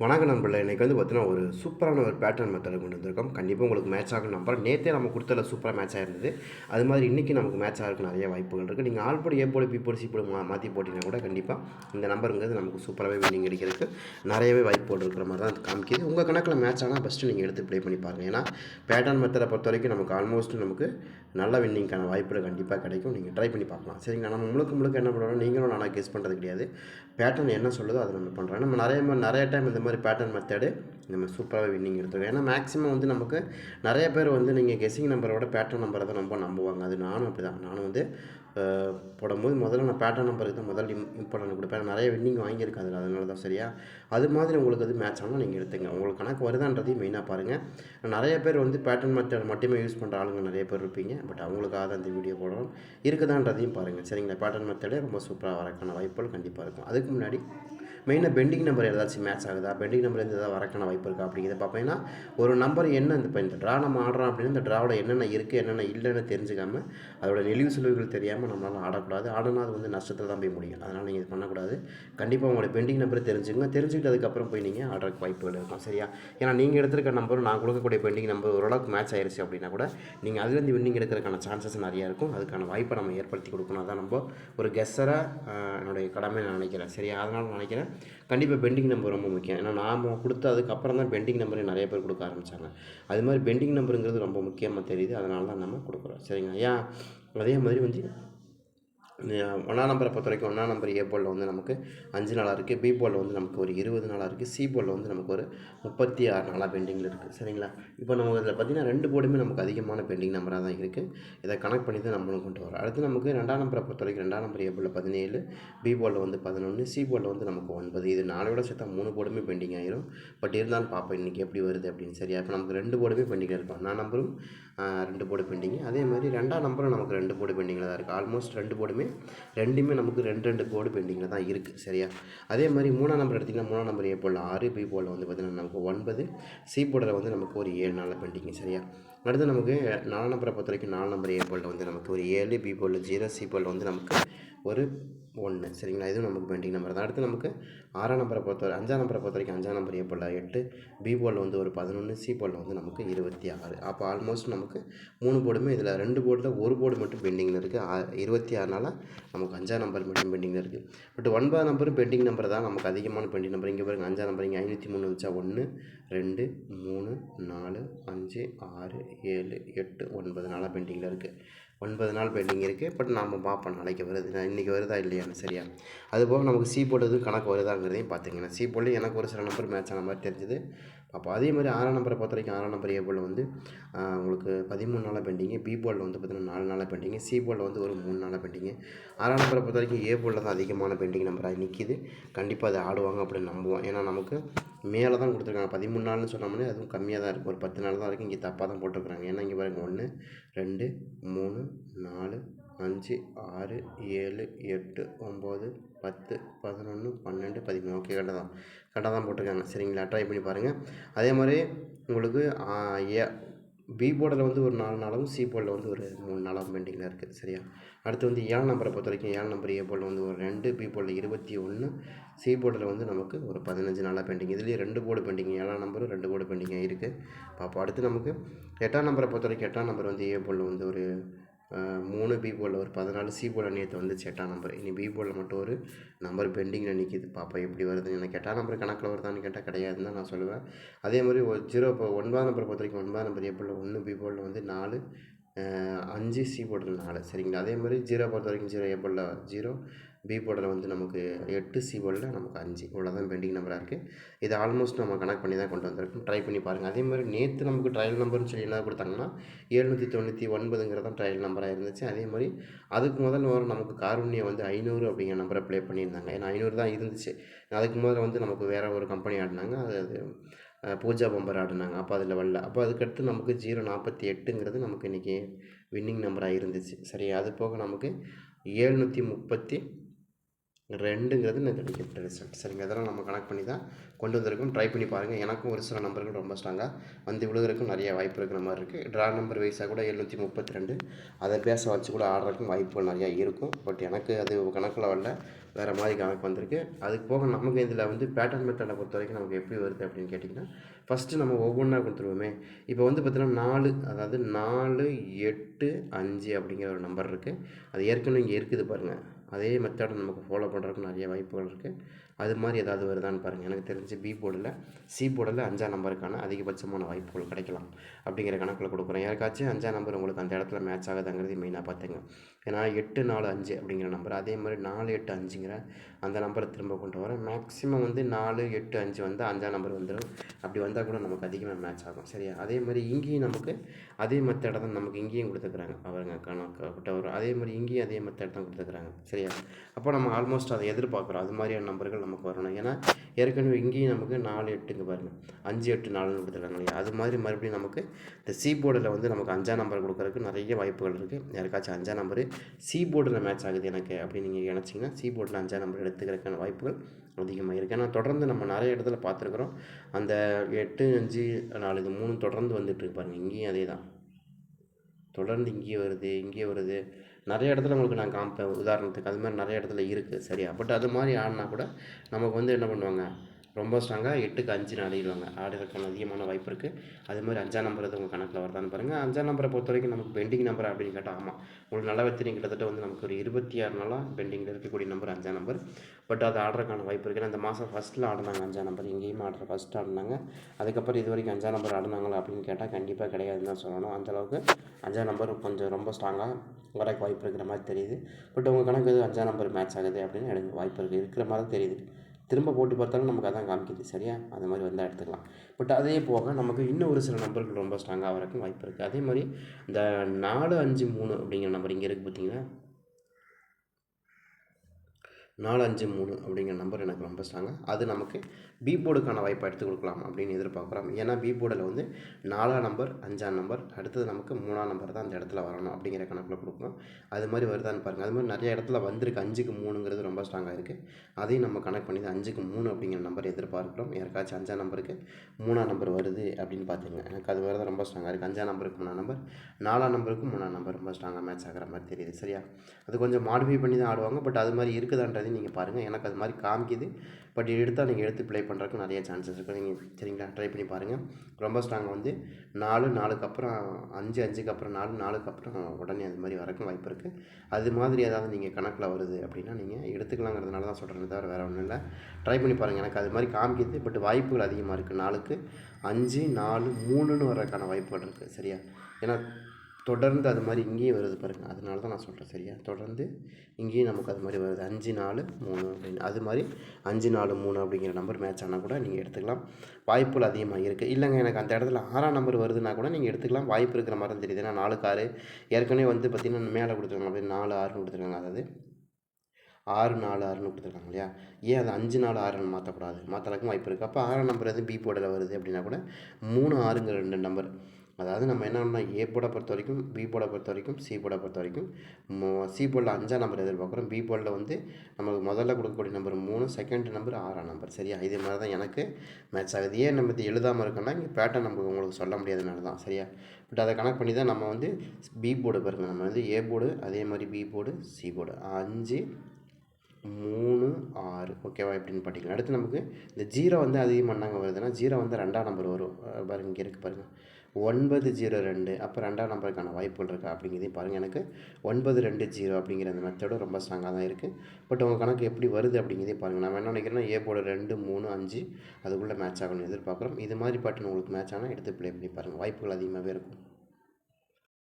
வணக்கம் நண்பர்கள் இன்றைக்கி வந்து பார்த்தீங்கன்னா ஒரு சூப்பரான ஒரு பேட்டர்ன் மெத்தடை கொண்டு வந்திருக்கோம். கண்டிப்பாக உங்களுக்கு மேட்ச் ஆகும் நம்புறேன். நேற்றே நம்ம கொடுத்தல சூப்பராக மேட்ச் ஆயிருந்தது. அது மாதிரி இன்றைக்கி நமக்கு மேட்ச் ஆகிறதுக்கு நிறைய வாய்ப்புகள் இருக்குது நீங்கள் ஆல் போடு ஏ போடு பி போடு சி போடு மா மாற்றி போட்டிங்கன்னா கூட கண்டிப்பாக இந்த நம்பருங்கிறது நமக்கு சூப்பராகவே வின்னிங் அடிக்கிறதுக்கு நிறையவே வாய்ப்புகள் இருக்கிற மாதிரி தான் காமிக்கிது. உங்கள் கணக்கில் மேட்ச் ஆனால் ஃபஸ்ட்டு நீங்கள் எடுத்து ப்ளே பண்ணி பாருங்கள் ஏன்னா பேட்டர்ன் மெத்தடை பொறுத்த வரைக்கும் நமக்கு ஆல்மோஸ்ட் நமக்கு நல்ல வின்னிங்க்கான வாய்ப்புகள் கண்டிப்பாக கிடைக்கும். நீங்கள் ட்ரை பண்ணி பார்க்கலாம். சரிங்களா? நம்ம முழுக்க முழுக்க என்ன பண்ணுறோம் நீங்களும் நானாக கெஸ் பண்ணுறது கிடையாது. பேட்டர்ன் என்ன சொல்லுதோ அதை நம்ம பண்ணுறோம் நம்ம நிறைய நிறைய டைம் இந்த மாதிரி பேட்டர்ன் மெத்தடு நம்ம சூப்பராக வின்னிங் எடுத்துருவோம் ஏன்னா மேக்ஸிமம் வந்து நமக்கு நிறைய பேர் வந்து நீங்கள் கெஸ்ஸிங் நம்பரோட பேட்டர்ன் நம்பரை தான் ரொம்ப நம்புவாங்க. அது நானும் அப்படி தான் நானும் வந்து போடும்போது முதல்ல நான் பேட்டர்ன் நம்பருக்கு தான் முதல் இம்பார்ட்டன்ட் கொடுப்பேன். நிறைய வின்னிங் வாங்கியிருக்கேன் அதில். அதனால தான் சரியா? அது மாதிரி உங்களுக்கு அது மேட்ச் ஆனால் நீங்கள் எடுத்துங்க உங்களுக்கு கணக்கு வருதான்றதையும் மெயினாக பாருங்கள் நிறைய பேர் வந்து பேட்டர்ன் மெத்தட் மட்டுமே யூஸ் பண்ணுற ஆளுங்க நிறைய பேர் இருப்பீங்க. பட் அவங்களுக்காக தான் இந்த வீடியோ போடணும் இருக்குதான்றதையும் பாருங்கள் சரிங்களா? பேட்டர்ன் மெத்தடே ரொம்ப சூப்பராக வரக்கான வாய்ப்புகள் கண்டிப்பாக இருக்கும். அதுக்கு முன்னாடி மெயினாக பெண்டிங் நம்பர் ஏதாச்சும் மேட்ச் ஆகுதா? பெண்டிங் நம்பர் எந்த ஏதாவது வரக்கான வாய்ப்பு இருக்கா? அப்படிங்கிறத பார்ப்பேன்னா ஒரு நம்பர் என்ன இந்த இப்போ இந்த ட்ரா நம்ம ஆடுறோம் அப்படின்னா இந்த ட்ராவில் என்னென்ன இருக்குது என்னென்ன இல்லைன்னு தெரிஞ்சுக்காம அதோட நெளிவு சுழிவுகள் தெரியாமல் நம்மளால் ஆடக்கூடாது. ஆடினா அது வந்து நஷ்டத்தில் தான் போய் முடியும். அதனால் நீங்கள் இது பண்ணக்கூடாது. கண்டிப்பாக உங்களோட பெண்டிங் நம்பரை தெரிஞ்சுக்கங்க. தெரிஞ்சுக்கிட்டதுக்கப்புறம் போய் நீங்கள் ஆடுறக்கு வாய்ப்புகள் இருக்கும். சரியா? ஏன்னா நீங்கள் எடுத்திருக்க நம்பரும் நான் கொடுக்கக்கூடிய பெண்டிங் நம்பர் ஓரளவுக்கு மேட்ச் ஆயிருச்சு அப்படின்னா கூட நீங்கள் அதுலேருந்து வின்னிங் எடுக்கிறதுக்கான சான்சஸ் நிறையா இருக்கும். அதுக்கான வாய்ப்பை நம்ம ஏற்படுத்தி கொடுக்கணும். அதான் நம்ம ஒரு கெஸ்ஸராக என்னுடைய கடமை நான் நினைக்கிறேன். சரியா? அதனால் நான் நினைக்கிறேன். கண்டிப்பாக பெண்டிங் நம்பர் ரொம்ப முக்கியம். ஏன்னா நாம் கொடுத்து அதுக்கப்புறம் தான் பெண்டிங் நம்பரை நிறைய பேர் கொடுக்க ஆரம்பித்தாங்க அது மாதிரி பெண்டிங் நம்பருங்கிறது ரொம்ப முக்கியமாக தெரியுது. அதனால தான் நம்ம கொடுக்குறோம். சரிங்க ஏன்? அதே மாதிரி வந்து ஒன்றாம் நம்பரை பொறுத்த வரைக்கும் ஒன்றாம் நம்பர் ஏ போலில் வந்து நமக்கு அஞ்சு நாளாக இருக்குது பி போலில் வந்து நமக்கு ஒரு இருபது நாளாக இருக்குது சி போலில் வந்து நமக்கு ஒரு முப்பத்தி ஆறு நாளாக பெண்டிங்கில் இருக்குது சரிங்களா? இப்போ நம்ம இதில் பார்த்திங்கன்னா ரெண்டு போர்டுமே நமக்கு அதிகமான பெண்டிங் நம்பராக தான் இருக்குது இதை கனெக்ட் பண்ணி தான் நம்மளும் கொண்டு வரோம் அடுத்து நமக்கு ரெண்டாம் நம்பரை பொறுத்த வரைக்கும் ரெண்டாம் நம்பர் ஏ போலில் பதினேழு பி போலில் வந்து பதினொன்று சி போலில் வந்து நமக்கு ஒன்பது. இது நாளையோட சேர்த்தா மூணு போர்டுமே பெண்டிங் ஆயிரும். பட் இருந்தாலும் பார்ப்போம் இன்றைக்கி எப்படி வருது அப்படின்னு. சரியா? இப்போ நமக்கு ரெண்டு போர்டுமே பெண்டிங்கில் இருக்கும் ஒன்றாம் நம்பரும் ரெண்டு போர்டு பெண்டிங் அதே மாதிரி ரெண்டாம் நம்பரும் நமக்கு ரெண்டு போர்டு பெண்டிங்கில் தான் இருக்குது ஆல்மோஸ்ட் ரெண்டு போர்டுமே ரெண்டுமே நமக்கு ரெண்டு ரெண்டு கோடு பெண்டிங்கில் தான் இருக்குது சரியா? அதே மாதிரி மூணாம் நம்பர் எடுத்திங்கன்னா மூணாம் நம்பர் ஏ போல் ஆறு பி போல் வந்து பார்த்திங்கன்னா நமக்கு ஒன்பது. சி போர்டில் வந்து நமக்கு ஒரு ஏழு நாளில் பெண்டிங் சரியா? அடுத்து நமக்கு நாலாம் நம்பரை பொறுத்த வரைக்கும் நாலு நம்பர் ஏ போலில் வந்து நமக்கு ஒரு ஏழு பி போல் ஜீரோ சி போல் வந்து நமக்கு ஒரு ஒன்று சரிங்களா? இதுவும் நமக்கு பெயிண்டிங் நம்பர் தான். அடுத்து நமக்கு ஆறாம் நம்பரை பொறுத்தவரை அஞ்சாம் நம்பரை பொறுத்த வரைக்கும் அஞ்சாம் நம்பர் ஏ எட்டு பி போலில் வந்து ஒரு பதினொன்று சி போலில் வந்து நமக்கு இருபத்தி ஆறு. அப்போ ஆல்மோஸ்ட் நமக்கு மூணு போர்டுமே இதில் ரெண்டு போர்டில் ஒரு போர்டு மட்டும் பெண்டிங்கில் இருக்குது இருபத்தி ஆறுனால நமக்கு அஞ்சாம் நம்பர் மட்டும் பெண்டிங்கில் இருக்குது பட் ஒன்பதாம் நம்பரும் பெண்டிங் நம்பர் தான். நமக்கு அதிகமான பெண்டிங் நம்பர். இங்கே பாருங்க அஞ்சாம் நம்பர் இங்கே ஐநூற்றி மூணு வச்சா ஒன்று ரெண்டு மூணு நாலு அஞ்சு ஆறு ஏழு எட்டு ஒன்பது நாளாக பெண்டிங்கில் இருக்குது ஒன்பது நாள் பெண்டிங் இருக்குது பட் நாம் பார்ப்போம் நாளைக்கு வருது. இன்றைக்கி வருதா இல்லையான்னு சரியா அதுபோக நமக்கு சி போர்டு கணக்கு வருதாங்கிறதையும் பார்த்துங்க சி போர்டில் எனக்கு ஒரு சில நம்பர் மேட்ச் ஆன மாதிரி தெரிஞ்சுது. அப்போ அதே மாதிரி ஆறாம் நம்பரை பொறுத்த வரைக்கும் ஆறாம் நம்பர் ஏ வந்து உங்களுக்கு பதிமூணு நாளாக பெண்டிங்கு பி போலில் வந்து பார்த்தீங்கன்னா நாலு நாளாக பெண்டிங்கு சி போலில் வந்து ஒரு மூணு நாளாக பெண்டிங்கு ஆறாம் நம்பரை பொறுத்த வரைக்கும் ஏ தான் அதிகமான பெண்டிங் நம்பராக நிற்கிது கண்டிப்பாக அதை ஆடுவாங்க அப்படின்னு நம்புவோம். ஏன்னா நமக்கு மேலே தான் கொடுத்துருக்காங்க. பதிமூணு நாள்னு சொன்னோம்னே அதுவும் கம்மியாக தான் இருக்கும். ஒரு பத்து நாள் தான் இருக்குது இங்கே தப்பாக தான் போட்டிருக்காங்க ஏன்னா இங்கே பாருங்க ஒன்று ரெண்டு மூணு நாலு அஞ்சு ஆறு ஏழு எட்டு ஒம்பது பத்து பதினொன்று பன்னெண்டு பதிமூணு. ஓகே கரெக்டாக தான். கரெக்டாக தான் போட்டிருக்காங்க. சரிங்களா? ட்ரை பண்ணி பாருங்கள் அதே மாதிரி உங்களுக்கு ஏ பி போர்டில் வந்து ஒரு நாலு நாளாகவும் சி போர்டில் வந்து ஒரு மூணு நாளாகவும் பெண்டிங்கில் இருக்குது சரியா? அடுத்து வந்து ஏழு நம்பரை பொறுத்த வரைக்கும் ஏழு நம்பர் ஏ போர்டில் வந்து ஒரு ரெண்டு பி போர்டில் இருபத்தி ஒன்று சி போர்டில் வந்து நமக்கு ஒரு பதினஞ்சு நாளாக பெண்டிங் இதுலேயே ரெண்டு போர்டு பெண்டிங் ஏழாம் நம்பரும் ரெண்டு போர்டு பெண்டிங்காக இருக்குது பார்ப்போம் அடுத்து நமக்கு எட்டாம் நம்பரை பொறுத்த வரைக்கும் எட்டாம் நம்பர் வந்து ஏ போர்டில் வந்து ஒரு மூணு பி போலில் ஒரு பதினாலு சி போர்டில் நேற்று வந்துச்சு எட்டாம் நம்பர் இனி பி போலில் மட்டும் ஒரு நம்பர் பெண்டிங்கில் நிற்கிது பாப்பா எப்படி வருதுன்னு எனக்கு எட்டாம் நம்பர் கணக்கில் வருதான்னு கேட்டால் கிடையாதுன்னு தான் நான் சொல்லுவேன். அதே மாதிரி ஒரு ஜீரோ இப்போ ஒன்பதாம் நம்பர் பொறுத்த வரைக்கும் ஒன்பதாம் நம்பர் ஏ ஒன்று பி போலில் வந்து நாலு அஞ்சு சி போட்டில் நாலு. சரிங்களா? அதே மாதிரி ஜீரோ பொறுத்த வரைக்கும் ஜீரோ ஏ போர்டில் ஜீரோ பி போர்டில் வந்து நமக்கு எட்டு சி போர்டில் நமக்கு அஞ்சு. இவ்வளோதான் பெண்டிங் நம்பராக இருக்குது இது ஆல்மோஸ்ட் நம்ம கனெக்ட் பண்ணி தான் கொண்டு வந்திருக்கோம். ட்ரை பண்ணி பாருங்கள் அதே மாதிரி நேற்று நமக்கு ட்ரையல் நம்பர்னு சொல்லி என்ன கொடுத்தாங்கன்னா ஏழ்நூற்றி தொண்ணூற்றி ஒன்பதுங்கிறது தான் ட்ரையல் நம்பராக இருந்துச்சு. அதே மாதிரி அதுக்கு முதல் வரும் நமக்கு காருண்யா வந்து ஐநூறு அப்படிங்கிற நம்பரை ப்ளே பண்ணியிருந்தாங்க. ஏன்னா ஐநூறு தான் இருந்துச்சு. அதுக்கு முதல்ல வந்து நமக்கு வேறு ஒரு கம்பெனி ஆடினாங்க. அது அது பூஜா பம்பர் ஆடினாங்க. அப்போ அதில் வரல. அப்போ அதுக்கடுத்து நமக்கு ஜீரோ நாற்பத்தி எட்டுங்கிறது நமக்கு இன்றைக்கி வின்னிங் நம்பராக இருந்துச்சு. சரி அது போக நமக்கு ஏழ்நூற்றி முப்பத்தி ரெண்டுங்கிறது எனக்கு கிடைக்கப்பட்ட ரிசல்ட் சரிங்க இதெல்லாம் நம்ம கனெக்ட் பண்ணி தான் கொண்டு வந்திருக்கோம். ட்ரை பண்ணி பாருங்கள் எனக்கும் ஒரு சில நம்பர்கள் ரொம்ப ஸ்ட்ராங்காக வந்து விழுகிறதுக்கும் நிறைய வாய்ப்பு இருக்கிற மாதிரி இருக்குது ட்ரா நம்பர் வைஸாக கூட எழுநூற்றி முப்பத்தி ரெண்டு. அதை பேச வச்சு கூட ஆடுறதுக்கும் வாய்ப்புகள் நிறையா இருக்கும். பட் எனக்கு அது கணக்கில் வரல. வேறு மாதிரி கணக்கு வந்திருக்கு. அதுக்கு போக நமக்கு இதில் வந்து பேட்டர்ன் மெத்தடை பொறுத்த வரைக்கும் நமக்கு எப்படி வருது அப்படின்னு கேட்டிங்கன்னா ஃபஸ்ட்டு நம்ம ஒவ்வொன்றா கொடுத்துருவோமே. இப்போ வந்து பார்த்திங்கன்னா நாலு அதாவது நாலு எட்டு அஞ்சு அப்படிங்கிற ஒரு நம்பர் இருக்குது அது ஏற்கனவே இங்கே இருக்குது பாருங்கள் அதே மெத்தடை நமக்கு ஃபாலோ பண்ணுறதுக்கு நிறைய வாய்ப்புகள் இருக்குது அது மாதிரி ஏதாவது வருதான்னு பாருங்கள் எனக்கு தெரிஞ்சு பி போர்டில் சி போர்டில் அஞ்சாம் நம்பருக்கான அதிகபட்சமான வாய்ப்புகள் கிடைக்கலாம் அப்படிங்கிற கணக்கில் கொடுக்குறோம் யாருக்காச்சும் அஞ்சாம் நம்பர் உங்களுக்கு அந்த இடத்துல மேட்ச் ஆகுதுங்கிறது மெயினாக பார்த்துங்க. ஏன்னா எட்டு நாலு அஞ்சு அப்படிங்கிற நம்பர் அதே மாதிரி நாலு எட்டு அஞ்சுங்கிற அந்த நம்பரை திரும்ப கொண்டு வரேன் மேக்ஸிமம் வந்து நாலு எட்டு அஞ்சு வந்து அஞ்சாம் நம்பர் வந்துடும் அப்படி வந்தால் கூட நமக்கு அதிகமாக மேட்ச் ஆகும். சரியா? அதே மாதிரி இங்கேயும் நமக்கு அதே மெத்தடை தான் நமக்கு இங்கேயும் கொடுத்துக்கிறாங்க அவருங்க கணக்கு வரும் அதே மாதிரி இங்கேயும் அதே மெத்தட் தான் கொடுத்துக்கிறாங்க சரியா? அப்போ நம்ம ஆல்மோஸ்ட் அதை எதிர்பார்க்குறோம். அது மாதிரியான நம்பர்கள் நமக்கு வரணும். ஏன்னா ஏற்கனவே இங்கேயும் நமக்கு நாலு எட்டுங்க பாருங்கள் அஞ்சு எட்டு நாலுன்னு கொடுத்துருக்காங்க இல்லையா? அது மாதிரி மறுபடியும் நமக்கு இந்த சி போர்டில் வந்து நமக்கு அஞ்சாம் நம்பர் கொடுக்குறதுக்கு நிறைய வாய்ப்புகள் இருக்குது யாருக்காச்சும் அஞ்சாம் நம்பர் சி போர்டில் மேட்ச் ஆகுது எனக்கு அப்படின்னு நீங்கள் நினச்சிங்கன்னா சி போர்டில் அஞ்சாம் நம்பர் எடுத்துக்கிறதுக்கான வாய்ப்புகள் அதிகமாக இருக்குது ஏன்னா தொடர்ந்து நம்ம நிறைய இடத்துல பார்த்துருக்குறோம். அந்த எட்டு அஞ்சு நாலு இது மூணு தொடர்ந்து வந்துட்டுருக்கு பாருங்கள் இங்கேயும் அதே தான். தொடர்ந்து இங்கேயே வருது இங்கேயே வருது. நிறைய இடத்துல உங்களுக்கு நான் காமிப்பேன். உதாரணத்துக்கு அது மாதிரி நிறைய இடத்துல இருக்குது சரியா? பட் அது மாதிரி ஆடினா கூட நமக்கு வந்து என்ன பண்ணுவாங்க? ரொம்ப ஸ்ட்ராங்காக எட்டுக்கு அஞ்சு ஆடிடுவாங்க ஆடுறதுக்கான அதிகமான வாய்ப்பு இருக்குது அதே மாதிரி அஞ்சாம் நம்பர் அது உங்கள் கணக்கில் வருதான்னு பாருங்கள் அஞ்சாம் நம்பரை பொறுத்த வரைக்கும் நமக்கு பெண்டிங் நம்பர் அப்படின்னு கேட்டால் ஆமாம் உங்களுக்கு நல்லா வச்சு கிட்டத்தட்ட வந்து நமக்கு ஒரு இருபத்தி ஆறு நாளாக பெண்டிங்கில் இருக்கக்கூடிய நம்பர் அஞ்சாம் நம்பர் பட் அது ஆடுறதுக்கான வாய்ப்பு இருக்குது அந்த மாதம் ஃபஸ்ட்டில் ஆடினாங்க அஞ்சாம் நம்பர் எங்கேயுமே ஆடுற ஃபஸ்ட் ஆடினாங்க. அதுக்கப்புறம் இது வரைக்கும் அஞ்சாம் நம்பர் ஆடினாங்களா அப்படின்னு கேட்டால் கண்டிப்பாக கிடையாதுன்னு தான் சொல்லணும். அந்தளவுக்கு அஞ்சாம் நம்பர் கொஞ்சம் ரொம்ப ஸ்ட்ராங்காக வரக்கு வாய்ப்பு இருக்கிற மாதிரி தெரியுது. பட் உங்கள் கணக்கு இது அஞ்சாம் நம்பர் மேட்ச் ஆகுது அப்படின்னு எனக்கு வாய்ப்பு இருக்குது இருக்கிற மாதிரி தெரியுது. திரும்ப போட்டு பார்த்தாலும் நமக்கு அதான் காமிக்குது. சரியா? அந்த மாதிரி வந்தால் எடுத்துக்கலாம். பட் அதே போக நமக்கு இன்னும் ஒரு சில நம்பர்கள் ரொம்ப ஸ்ட்ராங்காக வரக்கும் வாய்ப்பு இருக்குது அதே மாதிரி இந்த நாலு அஞ்சு மூணு அப்படிங்கிற நம்பர் இங்கே இருக்குது பார்த்தீங்கன்னா நாலு அஞ்சு மூணு அப்படிங்கிற நம்பர் எனக்கு ரொம்ப ஸ்ட்ராங்காக அது நமக்கு பி போர்டுக்கான வாய்ப்பை எடுத்து கொடுக்கலாம் அப்படின்னு எதிர்பார்க்குறோம். ஏன்னா பி போர்டில் வந்து நாலாம் நம்பர் அஞ்சாம் நம்பர் அடுத்தது நமக்கு மூணாம் நம்பர் தான் அந்த இடத்துல வரணும் அப்படிங்கிற கணக்கில் கொடுக்கணும் அது மாதிரி வருதான்னு பாருங்கள் அது மாதிரி நிறைய இடத்துல வந்திருக்கு. அஞ்சுக்கு மூணுங்கிறது ரொம்ப ஸ்ட்ராங்காக இருக்குது அதையும் நம்ம கனெக்ட் பண்ணி அஞ்சுக்கு மூணு அப்படிங்கிற நம்பர் எதிர்பார்க்குறோம். யாருக்காச்சும் அஞ்சாம் நம்பருக்கு மூணாம் நம்பர் வருது அப்படின்னு பார்த்துங்க எனக்கு அது வேறு தான் ரொம்ப ஸ்ட்ராங்காக இருக்குது அஞ்சாம் நம்பருக்கு மூணாம் நம்பர் நாலாம் நம்பருக்கு மூணாம் நம்பர் ரொம்ப ஸ்ட்ராங்காக மேட்ச் ஆகிற மாதிரி தெரியுது. சரியா? அது கொஞ்சம் மாடிஃபை பண்ணி தான் ஆடுவாங்க. பட் அது மாதிரி இருக்குதான்றது நீங்கள் பாருங்கள் எனக்கு அது மாதிரி காமிக்குது. பட் எடுத்தால் நீங்கள் எடுத்து ப்ளே பண்ணுறதுக்கு நிறைய சான்சஸ் இருக்குது நீங்கள் சரிங்களா? ட்ரை பண்ணி பாருங்கள் ரொம்ப ஸ்ட்ராங்காக வந்து நாலு நாலுக்கு அப்புறம் அஞ்சு அஞ்சுக்கு அப்புறம் நாலு நாலுக்கு அப்புறம் உடனே அது மாதிரி வரக்கும் வாய்ப்பு இருக்குது அது மாதிரி ஏதாவது நீங்கள் கணக்கில் வருது அப்படின்னா நீங்கள் எடுத்துக்கலாங்கிறதுனால தான் சொல்கிறேன் தவிர வேறு ஒன்றும் இல்லை. ட்ரை பண்ணி பாருங்கள் எனக்கு அது மாதிரி காமிக்குது. பட் வாய்ப்புகள் அதிகமாக இருக்குது நாலுக்கு அஞ்சு நாலு மூணுன்னு வர்றதுக்கான வாய்ப்புகள் இருக்குது சரியா? ஏன்னா தொடர்ந்து அது மாதிரி இங்கேயும் வருது பாருங்கள் அதனால தான் நான் சொல்கிறேன் சரியா? தொடர்ந்து இங்கேயும் நமக்கு அது மாதிரி வருது. அஞ்சு நாலு மூணு அப்படின்னு. அது மாதிரி அஞ்சு நாலு மூணு அப்படிங்கிற நம்பர் மேட்ச் ஆனால் கூட நீங்கள் எடுத்துக்கலாம். வாய்ப்புகள் அதிகமாக இருக்குது இல்லைங்க எனக்கு அந்த இடத்துல ஆறாம் நம்பர் வருதுன்னா கூட நீங்கள் எடுத்துக்கலாம். வாய்ப்பு இருக்கிற மாதிரி தான் தெரியுது. ஏன்னா நாலு ஆறு ஏற்கனவே வந்து பார்த்திங்கன்னா மேலே கொடுத்துருக்காங்க. அப்படின்னு நாலு ஆறுன்னு கொடுத்துருக்காங்க. அதாவது ஆறு நாலு ஆறுன்னு கொடுத்துருக்காங்க இல்லையா? ஏன் அது அஞ்சு நாலு ஆறுன்னு மாற்றக்கூடாது மாற்றறதுக்கும் வாய்ப்பு இருக்குது அப்போ ஆறாம் நம்பர் எது பி போர்டில் வருது அப்படின்னா கூட மூணு ஆறுங்கிற ரெண்டு நம்பர் அதாவது நம்ம என்ன பண்ணால் ஏ போர்டை பொறுத்த வரைக்கும் பி போர்டை பொறுத்த வரைக்கும் சி போர்டை பொறுத்த வரைக்கும் சி போர்டில் அஞ்சாம் நம்பர் எதிர்பார்க்குறோம். பி போர்டில் வந்து நமக்கு முதல்ல கொடுக்கக்கூடிய நம்பர் மூணு செகண்ட் நம்பர் ஆறாம் நம்பர் சரியா? இதே மாதிரி தான் எனக்கு மேட்ச் ஆகுது. ஏன் நம்ம இது எழுதாமல் இருக்கோன்னா இங்கே பேட்டர்ன் நமக்கு உங்களுக்கு சொல்ல முடியாதனால தான். சரியா? பட் அதை கனெக்ட் பண்ணி தான் நம்ம வந்து பி போர்டு பாருங்கள் நம்ம வந்து ஏ போர்டு அதே மாதிரி பி போர்டு சி போர்டு அஞ்சு மூணு ஆறு. ஓகேவா எப்படின்னு பார்த்தீங்கன்னா அடுத்து நமக்கு இந்த ஜீரோ வந்து அதிகமாக நாங்கள் வருதுன்னா ஜீரோ வந்து ரெண்டாம் நம்பர் வரும். பாருங்கள் இங்கே இருக்குது பாருங்கள் ஒன்பது ஜீரோ ரெண்டு. அப்போ ரெண்டாம் நம்பருக்கான வாய்ப்புகள் இருக்கா அப்படிங்கிறதையும் பாருங்கள் எனக்கு ஒன்பது ரெண்டு ஜீரோ அப்படிங்கிற அந்த மெத்தடும் ரொம்ப ஸ்ட்ராங்காக தான் இருக்குது பட் உங்கள் கணக்கு எப்படி வருது அப்படிங்கிறதையும் பாருங்கள் நம்ம என்ன நினைக்கிறேன்னா ஏ போர்டு ரெண்டு மூணு அஞ்சு அதுக்குள்ளே மேட்ச் ஆகணும்னு எதிர்பார்க்குறோம். இது மாதிரி பாட்டுன்னு உங்களுக்கு மேட்ச் ஆனால் எடுத்து ப்ளே பண்ணி பாருங்கள் வாய்ப்புகள் அதிகமாகவே இருக்கும்.